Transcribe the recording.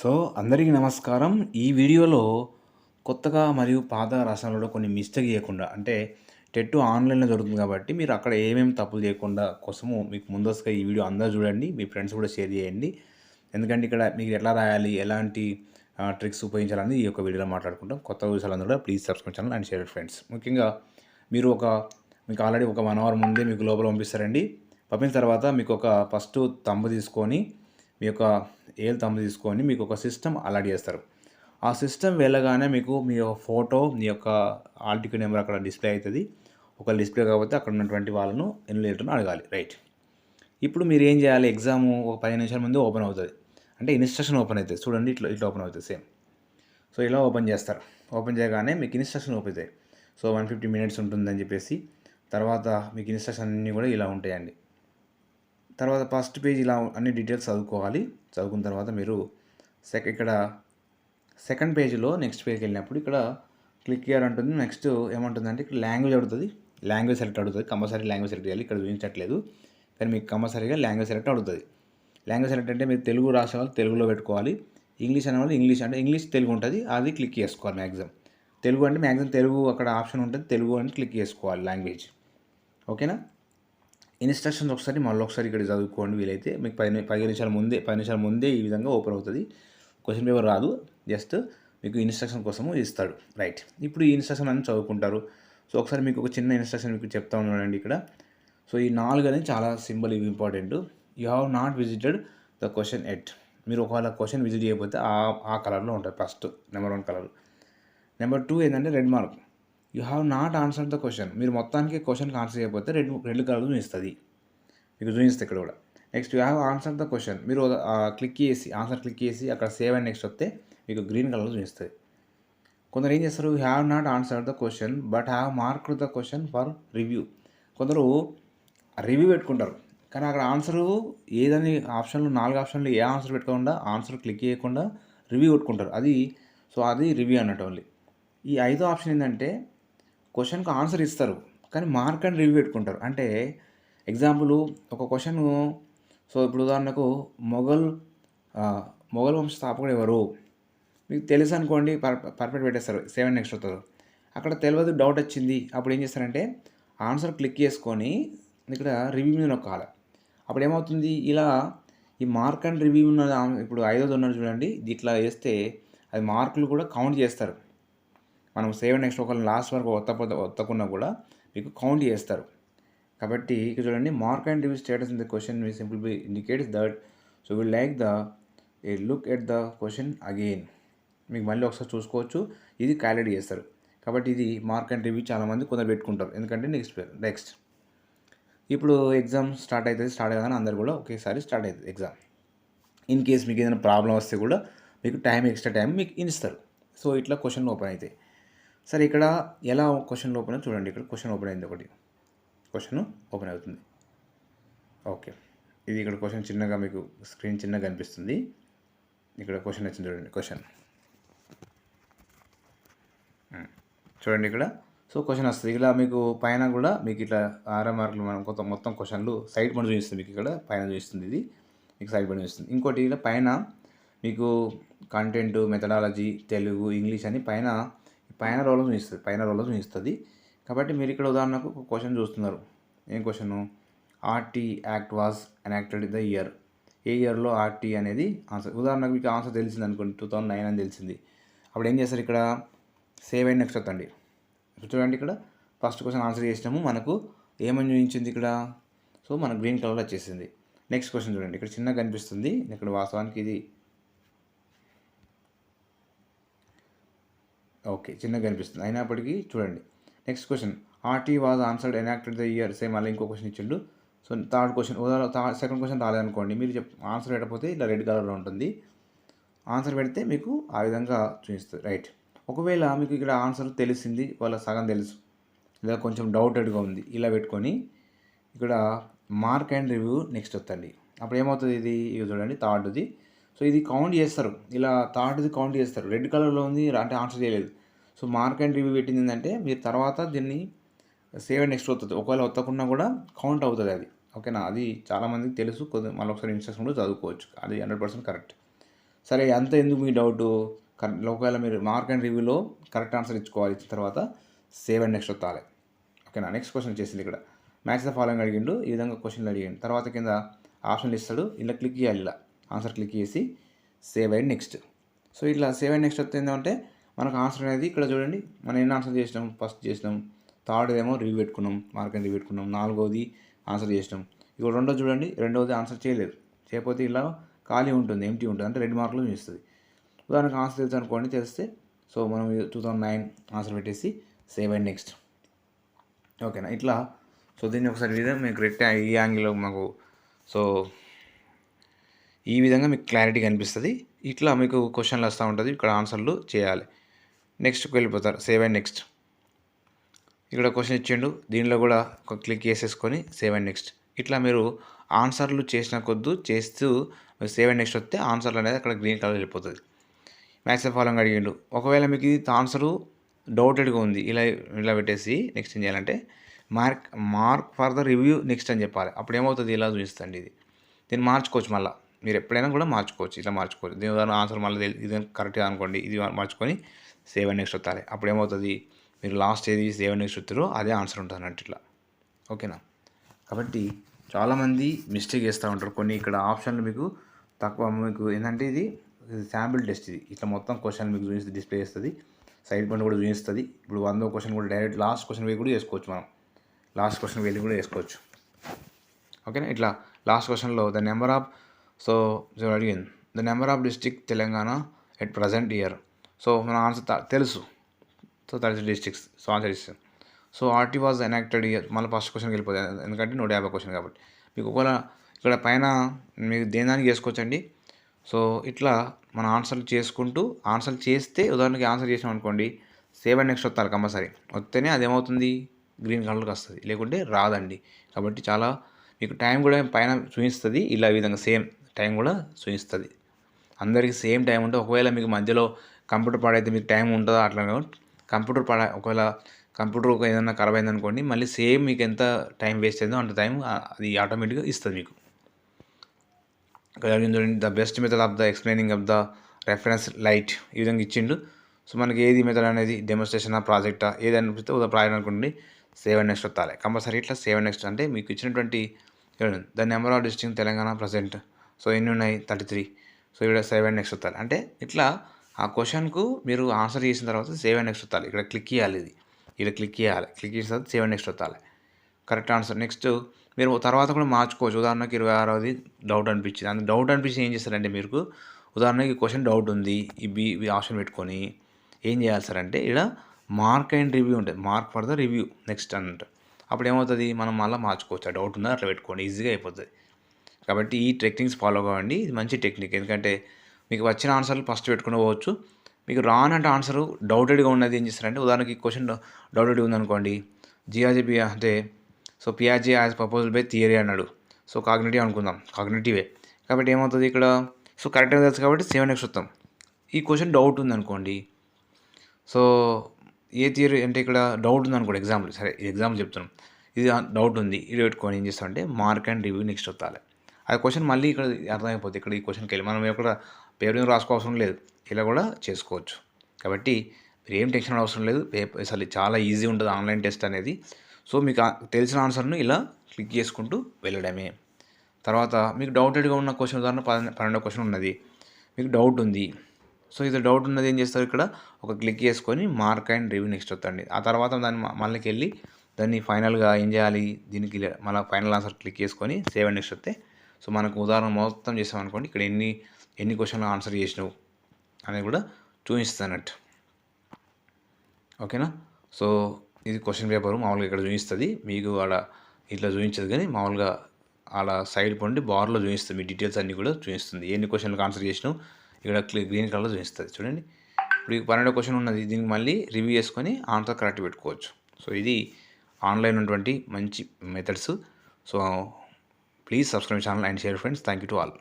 So అందరికీ నమస్కారం. ఈ వీడియోలో కొత్తగా మరియు పాత రాష్ట్రాలలో కొన్ని మిస్టేక్ చేయకుండా అంటే టెట్ ఆన్లైన్లో జరుగుతుంది కాబట్టి మీరు అక్కడ ఏమేమి తప్పులు చేయకుండా కోసము మీకు ముందస్తుగా ఈ వీడియో అందరూ చూడండి మీ ఫ్రెండ్స్ కూడా షేర్ చేయండి. ఎందుకంటే ఇక్కడ మీకు ఎట్లా రాయాలి ఎలాంటి ట్రిక్స్ ఉపయోగించాలని ఈ యొక్క వీడియోలో మాట్లాడుకుంటాం. కొత్త విషయాలందరూ కూడా please subscribe channel and share friends. ముఖ్యంగా మీరు ఒక మీకు ఆల్రెడీ ఒక వన్ అవర్ ముందే మీకు లోపల పంపిస్తారండి. పంపిన తర్వాత మీకు ఒక ఫస్ట్ తంబు తీసుకొని మీ యొక్క ఏల్ తమ్ము తీసుకొని మీకు ఒక సిస్టమ్ అలాట్ చేస్తారు. ఆ సిస్టమ్ వెళ్ళగానే మీకు మీ యొక్క ఫోటో మీ యొక్క ఆల్ నెంబర్ అక్కడ డిస్ప్లే అవుతుంది. ఒక డిస్ప్లే కాకపోతే అక్కడ ఉన్నటువంటి వాళ్ళను ఎన్లేటర్ను అడగాలి. రైట్. ఇప్పుడు మీరు ఏం చేయాలి? ఎగ్జామ్ ఒక పదిహేను నిమిషాల ముందు ఓపెన్ అవుతుంది. అంటే ఇన్స్ట్రక్షన్ ఓపెన్ అవుతుంది. చూడండి ఇట్లా ఇట్లా ఓపెన్ అవుతుంది. సేమ్. సో ఇలా ఓపెన్ చేస్తారు. ఓపెన్ చేయగానే మీకు ఇన్స్ట్రక్షన్ ఓపెన్ అవుతాయి. సో వన్ ఫిఫ్టీ మినిట్స్ ఉంటుందని చెప్పేసి తర్వాత మీకు ఇన్స్ట్రక్షన్ అన్నీ కూడా ఇలా ఉంటాయండి. తర్వాత ఫస్ట్ పేజ్ ఇలా అన్ని డీటెయిల్స్ చదువుకోవాలి. చదువుకున్న తర్వాత మీరు సెక్ ఇక్కడ సెకండ్ పేజ్లో నెక్స్ట్ పేజ్కి వెళ్ళినప్పుడు ఇక్కడ క్లిక్ చేయాలంటుంది నెక్స్ట్ ఏమంటుందంటే ఇక్కడ లాంగ్వేజ్ అడుగుతుంది. లాంగ్వేజ్ సెలెక్ట్ అడుగుతుంది. కంపల్సరీ లాంగ్వేజ్ సెలెక్ట్ చేయాలి. ఇక్కడ చూపించట్లేదు. కానీ మీకు కంపల్సరీగా లాంగ్వేజ్ సెలెక్ట్ అడుగుతుంది. లాంగ్వేజ్ సెలెక్ట్ అంటే మీరు తెలుగు రాసే వాళ్ళు తెలుగులో పెట్టుకోవాలి. ఇంగ్లీష్ అనేవాళ్ళు ఇంగ్లీష్ అంటే ఇంగ్లీష్ తెలుగు ఉంటుంది. అది క్లిక్ చేసుకోవాలి మ్యాక్సిమం తెలుగు అంటే మ్యాక్సిమం తెలుగు అక్కడ ఆప్షన్ ఉంటుంది. తెలుగు అని క్లిక్ చేసుకోవాలి లాంగ్వేజ్. ఓకేనా? ఇన్స్ట్రక్షన్స్ ఒకసారి మళ్ళీ ఒకసారి ఇక్కడ చదువుకోండి వీలైతే. మీకు పది పదిహేను నిమిషాల ముందే పది నిమిషాల ముందే ఈ విధంగా ఓపెన్ అవుతుంది. క్వశ్చన్ పేపర్ రాదు. జస్ట్ మీకు ఇన్స్ట్రక్షన్ కోసము ఇస్తాడు. రైట్. ఇప్పుడు ఈ ఇన్స్ట్రక్షన్ అని చదువుకుంటారు. సో ఒకసారి మీకు ఒక చిన్న ఇన్స్ట్రక్షన్ మీకు చెప్తా ఉన్నానండి ఇక్కడ. సో ఈ నాలుగు అనేది చాలా సింబల్ ఇవి important. You have not visited the question at. మీరు ఒకవేళ క్వశ్చన్ విజిట్ చేయకపోతే ఆ ఆ కలర్లో ఉంటుంది first. Number one colour. Number two ఏంటంటే red mark. You have not answer the question. మీరు మొత్తానికి క్వశ్చన్కి ఆన్సర్ చేయకపోతే రెండు రెడ్ కలర్ చూపిస్తుంది మీకు చూపిస్తుంది ఇక్కడ కూడా. Next you have answer the question. మీరు క్లిక్ చేసి ఆన్సర్ క్లిక్ చేసి అక్కడ సేవ్ అండ్ నెక్స్ట్ వస్తే మీకు గ్రీన్ కలర్ చూపిస్తుంది కొందరు ఏం చేస్తారు? You have not answer the question but have mark the question for review. కొందరు రివ్యూ పెట్టుకుంటారు. కానీ అక్కడ ఆన్సర్ ఏదని ఆప్షన్లు నాలుగు ఆప్షన్లు ఏ ఆన్సర్ పెట్టుకోకుండా ఆన్సర్ క్లిక్ చేయకుండా రివ్యూ పెట్టుకుంటారు అది సో అది రివ్యూ అన్నట్టు ఓన్లీ. ఈ ఐదో ఆప్షన్ ఏంటంటే క్వశ్చన్కి ఆన్సర్ ఇస్తారు. కానీ మార్క్ అండ్ రివ్యూ పెట్టుకుంటారు. అంటే ఎగ్జాంపుల్ ఒక క్వశ్చన్ సో ఇప్పుడు ఉదాహరణకు మొఘల్ మొఘల్ వంశ స్థాపకుడు ఎవరు? మీకు తెలుసు అనుకోండి పర్ పర్ఫెక్ట్ పెట్టేస్తారు. సెవెన్ నెక్స్ట్ అవుతారు. అక్కడ తెలియదు డౌట్ వచ్చింది. అప్పుడు ఏం చేస్తారంటే ఆన్సర్ క్లిక్ చేసుకొని ఇక్కడ రివ్యూ మీద నొక్కాలి. అప్పుడు ఏమవుతుంది? ఇలా ఈ మార్క్ అండ్ రివ్యూ ఉన్న ఇప్పుడు ఐదోది ఉన్నది చూడండి ఇట్లా వేస్తే అది మార్కులు కూడా కౌంట్ చేస్తారు. మనం సేవ్ నెక్స్ట్ ఒక లాస్ట్ వరకు ఒత్త ఒత్తకున్నా కూడా మీకు కౌంట్ చేస్తారు. కాబట్టి ఇక్కడ చూడండి mark and review status in the question me simple be indicates that so will like the a look at the question again మీకు మళ్ళీ ఒకసారి చూసుకోవచ్చు. ఇది క్యాలిక్యులేట్ చేస్తారు. కాబట్టి ఇది మార్క్ అండ్ రివ్యూ చాలామంది కొందరు పెట్టుకుంటారు. ఎందుకంటే నెక్స్ట్ నెక్స్ట్ ఇప్పుడు ఎగ్జామ్ స్టార్ట్ అవుతుంది స్టార్ట్ అవ్వగానే అందరు కూడా ఒకేసారి స్టార్ట్ అవుతుంది ఎగ్జామ్ ఇన్ కేస్ మీకు ఏదైనా ప్రాబ్లం వస్తే కూడా మీకు టైం ఎక్స్ట్రా టైం మీకు ఇస్తారు. సో ఇట్లా క్వశ్చన్ ఓపెన్ అవుతాయి. సరే ఇక్కడ ఎలా క్వశ్చన్ ఓపెన్ చూడండి. ఇక్కడ క్వశ్చన్ ఓపెన్ అయింది ఒకటి. క్వశ్చన్ ఓపెన్ అవుతుంది. ఓకే. ఇది ఇక్కడ క్వశ్చన్ చిన్నగా మీకు స్క్రీన్ చిన్నగా కనిపిస్తుంది ఇక్కడ క్వశ్చన్ వచ్చింది చూడండి. క్వశ్చన్. చూడండి ఇక్కడ. సో క్వశ్చన్ వస్తుంది. ఇలా మీకు పైన కూడా మీకు ఇట్లా ఆరో మార్కులు మనం కొత్త మొత్తం క్వశ్చన్లు సైడ్ పని చూపిస్తుంది మీకు ఇక్కడ. పైన చూపిస్తుంది ఇది. మీకు సైడ్ పని చూపిస్తుంది. ఇంకోటి ఇలా పైన మీకు కంటెంట్ మెథడాలజీ తెలుగు ఇంగ్లీష్ అని పైన పైన రోలో చూపిస్తుంది పైన రోలో చూపిస్తుంది. కాబట్టి మీరు ఇక్కడ ఉదాహరణకు ఒక క్వశ్చన్ చూస్తున్నారు. ఏం question RT act was enacted the year ఏ ఇయర్లో ఆర్టీ అనేది ఆన్సర్ ఉదాహరణకు మీకు ఆన్సర్ తెలిసింది అనుకోండి టూ థౌసండ్ నైన్ అని తెలిసింది. అప్పుడు ఏం చేస్తారు ఇక్కడ? Save and. నెక్స్ట్ వస్తుంది చూడండి ఇక్కడ. ఫస్ట్ క్వశ్చన్ ఆన్సర్ చేసినాము. మనకు ఏమని చూపించింది ఇక్కడ? సో మనకు గ్రీన్ కలర్ వచ్చేసింది. నెక్స్ట్ క్వశ్చన్ చూడండి. ఇక్కడ చిన్నగా కనిపిస్తుంది. ఇక్కడ వాస్తవానికి ఇది ఓకే చిన్నగా కనిపిస్తుంది అయినప్పటికీ చూడండి. Next question RT was answered enacted the year same మళ్ళీ ఇంకో క్వశ్చన్ ఇచ్చిండు. So third question second question రాలేదనుకోండి. మీరు చెప్ ఆన్సర్ పెట్టకపోతే ఇలా రెడ్ కలర్లో ఉంటుంది. ఆన్సర్ పెడితే మీకు ఆ విధంగా చూపిస్తుంది. రైట్ ఒకవేళ మీకు ఇక్కడ ఆన్సర్ తెలిసింది వాళ్ళ సగం తెలుసు. లేదా కొంచెం డౌటెడ్గా ఉంది. ఇలా పెట్టుకొని ఇక్కడ మార్క్ అండ్ రివ్యూ నెక్స్ట్ వస్తుంది. అప్పుడు ఏమవుతుంది ఇది? ఇది చూడండి. థర్డ్ది సో ఇది కౌంట్ చేస్తారు. ఇలా థర్డ్ది కౌంట్ చేస్తారు. రెడ్ కలర్లో ఉంది అంటే ఆన్సర్ చేయలేదు. సో మార్క్ అండ్ రివ్యూ పెట్టింది ఏంటంటే మీరు తర్వాత దీన్ని సేవ్ అండ్ నెక్స్ట్ వస్తుంది ఒకవేళ వత్తకున్నా కూడా కౌంట్ అవుతుంది అది. ఓకేనా? అది చాలామందికి తెలుసు. కొద్ది మళ్ళీ ఒకసారి ఇన్స్ట్రక్షన్ కూడా చదువుకోవచ్చు. అది హండ్రెడ్ పర్సెంట్ కరెక్ట్. సరే అంత ఎందుకు మీ డౌట్? కరెక్ట్ ఒకవేళ మీరు మార్క్ అండ్ రివ్యూలో కరెక్ట్ ఆన్సర్ ఇచ్చుకోవాలి ఇచ్చిన తర్వాత సేవ్ అండ్ నెక్స్ట్ వస్తాలి ఓకేనా? నెక్స్ట్ క్వశ్చన్ చేసింది ఇక్కడ. మ్యాథ్స్ ద ఫాలోయింగ్ అడిగిండు. ఈ విధంగా క్వశ్చన్లు అడిగాడు. తర్వాత కింద ఆప్షన్లు ఇస్తాడు. ఇలా క్లిక్ చేయాలి ఇలా. ఆన్సర్ క్లిక్ చేసి సేవ్ అండ్ నెక్స్ట్. సో ఇట్లా సేవ్ అండ్ నెక్స్ట్ వస్తే ఏంటంటే మనకు ఆన్సర్ అనేది ఇక్కడ చూడండి మనం ఎన్ని ఆన్సర్ చేసినాం? ఫస్ట్ చేసినాం. థర్డ్ ఏమో రివ్యూ పెట్టుకున్నాం మార్క్ రివ్యూ పెట్టుకున్నాం. నాలుగోది ఆన్సర్ చేసినాం. ఇప్పుడు రెండో చూడండి రెండోది ఆన్సర్ చేయలేదు. చేయకపోతే ఇలా ఖాళీ ఉంటుంది ఎంటీ ఉంటుంది. అంటే రెండు మార్కులు చూస్తుంది ఉదాహరణకు ఆన్సర్ తెలుసు అనుకోండి తెలిస్తే సో మనం టూ థౌజండ్ నైన్ ఆన్సర్ పెట్టేసి సేవ్ అండ్ నెక్స్ట్. ఓకేనా? ఇట్లా. సో దీన్ని ఒకసారి విధంగా మీకు రెక్ట్ ఈ యాంగిల్లో మాకు సో ఈ విధంగా మీకు క్లారిటీ కనిపిస్తుంది. ఇట్లా మీకు క్వశ్చన్లు వస్తూ ఉంటుంది. ఇక్కడ ఆన్సర్లు చేయాలి. నెక్స్ట్కి వెళ్ళిపోతారు. సేవ్ అండ్ నెక్స్ట్ ఇక్కడ క్వశ్చన్ ఇచ్చిండు. దీనిలో కూడా ఒక క్లిక్ చేసేసుకొని సేవ్ అండ్ నెక్స్ట్ ఇట్లా మీరు ఆన్సర్లు చేసిన కొద్దు చేస్తూ సేవ్ అండ్ నెక్స్ట్ వస్తే ఆన్సర్లు అనేది అక్కడ గ్రీన్ కలర్ వెళ్ళిపోతుంది. మ్యాథ్స్ ఫాలోయింగ్ అడిగిండు. ఒకవేళ మీకు ఇది ఆన్సరు డౌటెడ్గా ఉంది. ఇలా ఇలా పెట్టేసి నెక్స్ట్ ఏం చేయాలంటే mark mark for the review next అని చెప్పాలి. అప్పుడు ఏమవుతుంది? ఇలా చూపిస్తుంది ఇది. దీన్ని మార్చుకోవచ్చు మళ్ళీ. మీరు ఎప్పుడైనా కూడా మార్చుకోవచ్చు ఇట్లా మార్చుకోవచ్చు. దీని ఉదాహరణ ఆన్సర్ మళ్ళీ ఇది కరెక్ట్గా అనుకోండి ఇది మార్చుకొని సేవ్ అండ్ నెక్స్ట్ వస్తాలి అప్పుడు ఏమవుతుంది మీరు లాస్ట్ ఏది సేవ్ అండ్ నెక్స్ట్ వస్తారో అదే ఆన్సర్ ఉంటుంది అన్నట్టు ఇట్లా. ఓకేనా? కాబట్టి చాలామంది మిస్టేక్ చేస్తూ ఉంటారు. కొన్ని ఇక్కడ ఆప్షన్లు మీకు తక్కువ మీకు ఏంటంటే ఇది శాంపిల్ టెస్ట్ ఇది. ఇట్లా మొత్తం క్వశ్చన్ మీకు చూపిస్తుంది డిస్ప్లే చేస్తుంది. సైడ్ పండు కూడా చూపిస్తుంది. ఇప్పుడు వందో క్వశ్చన్ కూడా డైరెక్ట్ లాస్ట్ క్వశ్చన్ వెళ్ళి కూడా చేసుకోవచ్చు మనం. లాస్ట్ క్వశ్చన్ వెళ్ళి కూడా చేసుకోవచ్చు. ఓకేనా? ఇట్లా లాస్ట్ క్వశ్చన్లో ద నెంబర్ ఆఫ్ సో అడిగింది the number of district Telangana at present year so మన ఆన్సర్ తెలుసు. So thirty districts so answer ఇస్తాం so RT was enacted year మళ్ళీ ఫస్ట్ క్వశ్చన్కి వెళ్ళిపోతుంది. ఎందుకంటే నూట యాభై క్వశ్చన్ కాబట్టి. మీకు ఒకవేళ ఇక్కడ పైన మీకు దేని చేసుకోవచ్చండి? సో ఇట్లా మన ఆన్సర్లు చేసుకుంటూ ఆన్సర్లు చేస్తే ఉదాహరణకి ఆన్సర్ చేసాం అనుకోండి సేవ్ అండ్ నెక్స్ట్ వస్తారు కంపల్సరీ. వస్తేనే అదేమవుతుంది? గ్రీన్ కలర్కి వస్తుంది. లేకుంటే రాదండి. కాబట్టి చాలా మీకు టైం కూడా పైన చూపిస్తుంది. ఇలా విధంగా సేమ్. టైం కూడా చూపిస్తుంది. అందరికీ సేమ్ టైం ఉంటే ఒకవేళ మీకు మధ్యలో కంప్యూటర్ పాడైతే మీకు టైం ఉంటుందో అట్లా కంప్యూటర్ పాడ ఒకవేళ కంప్యూటర్ ఏదైనా ఖరాబ్ అయింది అనుకోండి మళ్ళీ సేమ్ మీకు ఎంత టైం వేస్ట్ అయిందో అంత టైం అది ఆటోమేటిక్గా ఇస్తుంది మీకు. The best method of the explaining of the reference light ఈ విధంగా ఇచ్చిండు. సో మనకి ఏది మెథడ్ అనేది డెమోన్స్ట్రేషన్ ప్రాజెక్టా ఏది అనిపిస్తే ఒక ప్రాజెక్ట్ అనుకోండి సేవ్ నెక్స్ట్ వస్తాలి. కంపల్సరీ ఇట్లా సేవ్ నెక్స్ట్ అంటే మీకు ఇచ్చినటువంటి the number of district Telangana present. So ఎన్ని ఉన్నాయి థర్టీ త్రీ. సో ఇక్కడ సెవెన్ నెక్స్ట్ వస్తాలి అంటే ఇట్లా ఆ క్వశ్చన్కు మీరు ఆన్సర్ చేసిన తర్వాత సెవెన్ నెక్స్ట్ వస్తాలి ఇక్కడ క్లిక్ చేయాలి ఇది. ఇక్కడ క్లిక్ చేయాలి. క్లిక్ చేసిన తర్వాత సెవెన్ నెక్స్ట్ వస్తాలి కరెక్ట్ ఆన్సర్. నెక్స్ట్ మీరు తర్వాత కూడా మార్చుకోవచ్చు. ఉదాహరణకి ఇరవై ఆరోది డౌట్ అనిపించింది. అందులో డౌట్ అనిపించి ఏం చేస్తారంటే మీకు ఉదాహరణకి క్వశ్చన్ డౌట్ ఉంది. ఈ బి ఆప్షన్ పెట్టుకొని ఏం చేయాలి సార్ అంటే ఇక్కడ మార్క్ అండ్ రివ్యూ ఉంటుంది. Mark for the review. Next అన్నట్టు. అప్పుడు ఏమవుతుంది? మనం మళ్ళీ మార్చుకోవచ్చు. ఆ డౌట్ ఉందా అట్లా పెట్టుకోండి. ఈజీగా అయిపోతుంది. కాబట్టి ఈ టెక్నిక్స్ ఫాలో కావండి ఇది మంచి టెక్నిక్. ఎందుకంటే మీకు వచ్చిన ఆన్సర్లు ఫస్ట్ పెట్టుకుని పోవచ్చు. మీకు రానంటే ఆన్సర్ డౌటెడ్గా ఉన్నది ఏం చేస్తారంటే ఉదాహరణకి క్వశ్చన్ డౌటెడ్ ఉందనుకోండి. జిఆర్జీబీ అంటే so PRG as proposal by theory అన్నాడు. సో కాగ్నేటివ్ అనుకుందాం. కాగ్నేటివే. కాబట్టి ఏమవుతుంది ఇక్కడ? సో కరెక్ట్గా తెలుసు కాబట్టి సెవెన్ నెక్స్ట్ వస్తాం ఈ క్వశ్చన్ డౌట్ ఉందనుకోండి. సో ఏ థియరీ అంటే ఇక్కడ డౌట్ ఉంది అనుకోండి ఎగ్జాంపుల్. సరే ఎగ్జాంపుల్ చెప్తున్నాం. ఇది డౌట్ ఉంది. ఇది పెట్టుకొని ఏం చేస్తామంటే మార్క్ అండ్ రివ్యూ నెక్స్ట్ వస్తాలి ఆ క్వశ్చన్ మళ్ళీ ఇక్కడ అర్థమైపోతుంది ఇక్కడ ఈ క్వశ్చన్కి వెళ్ళి మనం ఎక్కడ పేపర్ రాసుకోవాల్సిన లేదు. ఇలా కూడా చేసుకోవచ్చు. కాబట్టి మీరు ఏం టెన్షన్ అవసరం లేదు. పేపర్ అసలు చాలా ఈజీ ఉంటుంది ఆన్లైన్ టెస్ట్ అనేది. సో మీకు తెలిసిన ఆన్సర్ను ఇలా క్లిక్ చేసుకుంటూ వెళ్ళడమే. తర్వాత మీకు డౌటెడ్గా ఉన్న క్వశ్చన్ ఉదాహరణ పన్నెండో క్వశ్చన్ ఉన్నది. మీకు డౌట్ ఉంది. సో ఇది డౌట్ ఉన్నది ఏం చేస్తారు ఇక్కడ? ఒక క్లిక్ చేసుకొని మార్క్ అండ్ రివ్యూ నెక్స్ట్ వస్తుంది. ఆ తర్వాత దాన్ని మళ్ళీకి వెళ్ళి దాన్ని ఫైనల్గా ఏం చేయాలి? దీనికి మళ్ళీ ఫైనల్ ఆన్సర్ క్లిక్ చేసుకొని సేవ్ అండ్ నెక్స్ట్ వస్తే సో మనకు ఉదాహరణ మొత్తం చేసామనుకోండి ఇక్కడ ఎన్ని ఎన్ని క్వశ్చన్లు ఆన్సర్ చేసినావు అనేది కూడా చూపిస్తానట్టు ఓకేనా? సో ఇది క్వశ్చన్ పేపర్ మామూలుగా ఇక్కడ చూపిస్తుంది. మీకు ఆడ ఇట్లా చూపించదు కానీ మామూలుగా అలా సైడ్ పండి బార్లో చూపిస్తుంది. మీ డీటెయిల్స్ అన్నీ కూడా చూపిస్తుంది. ఎన్ని క్వశ్చన్లకు ఆన్సర్ చేసినావు ఇక్కడ గ్రీన్ కలర్లో చూపిస్తుంది. చూడండి. ఇప్పుడు ఈ పన్నెండో క్వశ్చన్ ఉన్నది దీనికి మళ్ళీ రివ్యూ చేసుకొని ఆన్సర్ కరెక్ట్ పెట్టుకోవచ్చు. సో ఇది ఆన్లైన్ ఉన్నటువంటి మంచి methods so Please subscribe channel and share friends. Thank you to all.